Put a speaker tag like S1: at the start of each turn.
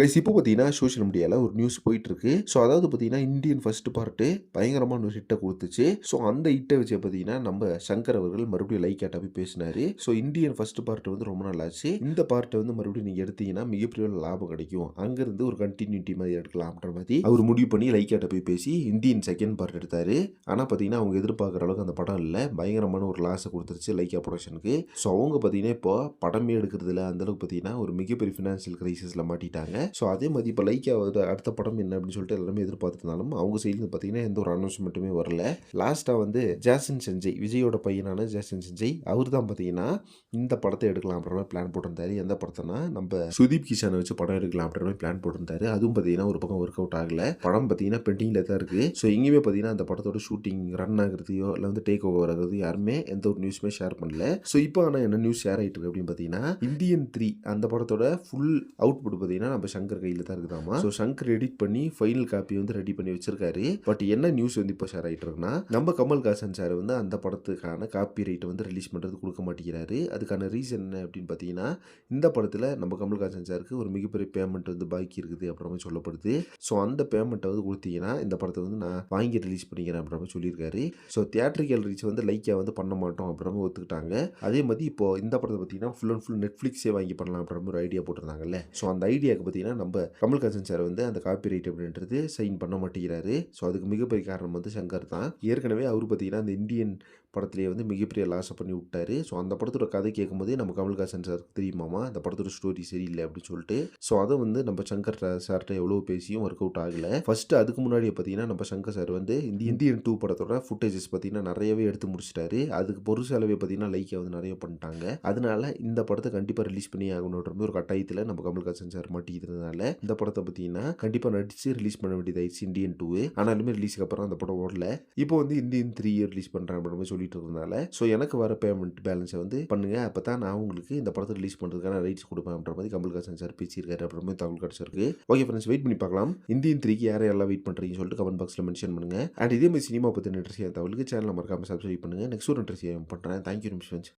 S1: Guys இப்போ பார்த்தீங்கன்னா social மீடியாவில் ஒரு நியூஸ் போயிட்டுருக்கு. ஸோ அதாவது பார்த்தீங்கன்னா இந்தியன் ஃபர்ஸ்ட் பார்ட்டு பயங்கரமான ஒரு ஹிட்டை கொடுத்துச்சு. ஸோ அந்த ஹிட்டை வச்சு பார்த்தீங்கன்னா நம்ம சங்கர் அவர்கள் மறுபடியும் லைக் ஆட்டா போய் பேசினாரு. ஸோ இந்தியன் ஃபர்ஸ்ட் பார்ட் வந்து ரொம்ப நாள் ஆச்சு. இந்த பார்ட்டை வந்து மறுபடியும் நீங்கள் எடுத்தீங்கன்னா மிகப்பெரிய ஒரு லாபம் கிடைக்கும். அங்கேருந்து ஒரு கண்டினியூட்டி மாதிரி எடுக்கலாம்ன்ற மாதிரி அவர் முடிவு பண்ணி லைக் ஆட்டை போய் பேசி இந்தியன் செகண்ட் பார்ட் எடுத்தார். ஆனால் பார்த்தீங்கன்னா அவங்க எதிர்பார்க்குற அளவுக்கு அந்த படம் இல்லை. பயங்கரமான ஒரு லாஸை கொடுத்துருச்சு லைக்கா ப்ரொடக்ஷனுக்கு ஸோ அவங்க பார்த்தீங்கன்னா இப்போ படமே எடுக்கிறதுல இல்லை அந்தளவுக்கு பார்த்தீங்கன்னா ஒரு மிகப்பெரிய ஃபினான்ஷியல் கிரைசிஸில் மாட்டிட்டாங்க. ஸோ அதே மாதிரி இப்போ லைக்கா அடுத்த படம் என்ன அப்படின்னு சொல்லிட்டு எல்லாருமே எதிர்பார்த்துருந்தாலும் அவங்க சைட்லேருந்து பார்த்தீங்கன்னா எந்த ஒரு அனௌன்ஸ்மெண்ட்டுமே வரல. லாஸ்ட்டாக வந்து ஜாசன் செஞ்சய் விஜயோட பையனான ஜாசன் செஞ்சய் அவர் தான் பார்த்தீங்கன்னா இந்த படத்தை எடுக்கலாம் அப்படின்ற மாதிரி பிளான் போட்டிருந்தாரு. எந்த படத்தைனா நம்ம சுதீப் கிஷானை வச்சு படம் எடுக்கலாம் அப்படின்ற மாதிரி பிளான் போட்டிருந்தாரு. அதுவும் பார்த்தீங்கன்னா ஒரு பக்கம் ஒர்க் அவுட் ஆகல. படம் பார்த்தீங்கன்னா பெண்டிங்கில் தான் இருக்குது ஸோ இங்கேயுமே பார்த்தீங்கன்னா அந்த படத்தோட ஷூட்டிங் ரன் ஆகிறதையோ இல்லை வந்து டேக் ஓவர் ஆகிறது யாருமே எந்த ஒரு நியூஸுமே ஷேர் பண்ணல. ஸோ இப்போ ஆனால் என்ன நியூஸ் ஷேர் ஆகிட்டு இருக்கு அப்படின்னு பார்த்தீங்கன்னா இந்தியன் த்ரீ அந்த படத்தோட ஃபுல் அவுட்புட் பார்த்தீங்கன்னா நம்ம சங்கர் கையில் தான் இருக்குதாமா? ஸோ சங்கர் எடிட் பண்ணி ஃபைனல் காப்பி வந்து ரெடி பண்ணி வச்சிருக்காரு. பட் என்ன நியூஸ் வந்து இப்போ ஷேர் ஆகிட்டு இருக்குன்னா நம்ம கமல்ஹாசன் சார் வந்து அந்த படத்துக்கான காப்பி ரைட்டை வந்து ரிலீஸ் பண்ணுறது கொடுக்க மாட்டேங்கிறாரு. அதுக்கான ரீசன் என்ன அப்படின்னு பார்த்தீங்கன்னா இந்த படத்தில் நம்ம கமல்ஹாசன் சாருக்கு ஒரு மிகப்பெரிய பேமெண்ட் வந்து பாக்கி இருக்குது அப்புறமா சொல்லப்படுது. ஸோ அந்த பேமெண்ட்டை வந்து கொடுத்தீங்கன்னா இந்த படத்தை வந்து நான் வாங்கி ரிலீஸ் பண்ணிக்கிறேன் அப்புறமா சொல்லியிருக்காரு. ஸோ தியேட்ரிக்கல் ரீச் வந்து லைக்காக வந்து பண்ண மாட்டோம் அப்புறமா ஒத்துக்கிட்டாங்க. அதே மாதிரி இப்போ இந்த படத்தை பார்த்தீங்கன்னா ஃபுல் அண்ட் ஃபுல் நெட்ஃப்ளிக்ஸே வாங்கி பண்ணலாம் அப்படின்ற ஒரு ஐடியா போட்டிருந்தாங்கல்ல. ஸோ அந்த ஐடியாவுக்கு பார்த்தீங்கன்னா நம்ம கமல்ஹாசன் சார் வந்து அந்த காப்பி ரைட் அப்படின்றது சைன் பண்ண மாட்டேங்கிறாரு. ஸோ அதுக்கு மிகப்பெரிய காரணம் வந்து சங்கர் தான். ஏற்கனவே அவர் பார்த்தீங்கன்னா அந்த இந்தியன் படத்துலேயே வந்து மிகப்பெரிய லாஸை பண்ணி விட்டாரு. ஸோ அந்த படத்தோட கதை கேட்கும்போதே நம்ம கமல்ஹாசன் சாருக்கு தெரியுமாமா அந்த படத்தோட ஸ்டோரி சரியில்லை அப்படின்னு சொல்லிட்டு. ஸோ அதை வந்து நம்ம சங்கர் சார்கிட்ட எவ்வளோ பேசியும் ஒர்க் அவுட் ஆகலை. ஃபஸ்ட்டு அதுக்கு முன்னாடியே பார்த்தீங்கன்னா நம்ம சங்கர் சார் வந்து இந்த இந்தியன் டூ படத்தோட ஃபுட்டேஜஸ் பார்த்தீங்கன்னா நிறையவே எடுத்து முடிச்சிட்டாரு. அதுக்கு பொருள் செலவே பார்த்தீங்கன்னா லைக்கை வந்து நிறைய பண்ணிட்டாங்க. அதனால இந்த படத்தை கண்டிப்பாக ரிலீஸ் பண்ணி ஆகணுன்ற ஒரு கட்டாயத்தில் நம்ம கமல்ஹாசன் சார் மாட்டிக்கிறதுனால இந்த படத்தை பார்த்தீங்கன்னா கண்டிப்பாக நடிச்சு ரிலீஸ் பண்ண வேண்டியதாயிடுச்சு இந்தியன் டூ ஆனாலுமே ரிலீஸ்க்கு அப்புறம் அந்த படம் ஓடல. இப்போ வந்து இந்தியன் த்ரீ ரிலீஸ் பண்ணுறேன் அப்படின்ற மாதிரி ஓடிட்டு இருந்தனால ஸோ எனக்கு வர பேமெண்ட் பேலன்ஸை வந்து பண்ணுங்க. அப்போ தான் நான் உங்களுக்கு இந்த படத்தை ரிலீஸ் பண்ணுறதுக்கான ரைட்ஸ் கொடுப்பேன் அப்படின்ற மாதிரி கமல்ஹாசன் சார் பேசியிருக்காரு அப்படின்ற மாதிரி தகவல் கிடச்சிருக்கு. ஓகே ஃப்ரெண்ட்ஸ் வெயிட் பண்ணி பார்க்கலாம். இந்தியன் த்ரீக்கு யாரை எல்லாம் வெயிட் பண்ணுறீங்கன்னு சொல்லிட்டு கமெண்ட் பாக்ஸில் மென்ஷன் பண்ணுங்க. அண்ட் இதே மாதிரி சினிமா பற்றி இன்ட்ரெஸ்ட் தகவலுக்கு சேனல் மறக்காமல் சப்ஸ்கிரைப் பண்ணுங்க. நெக்ஸ்ட் ஒரு இன்ட்ரெஸ்ட் பண்ணுறேன் தேங்க்யூ ஃப்ரெண்ட்ஸ்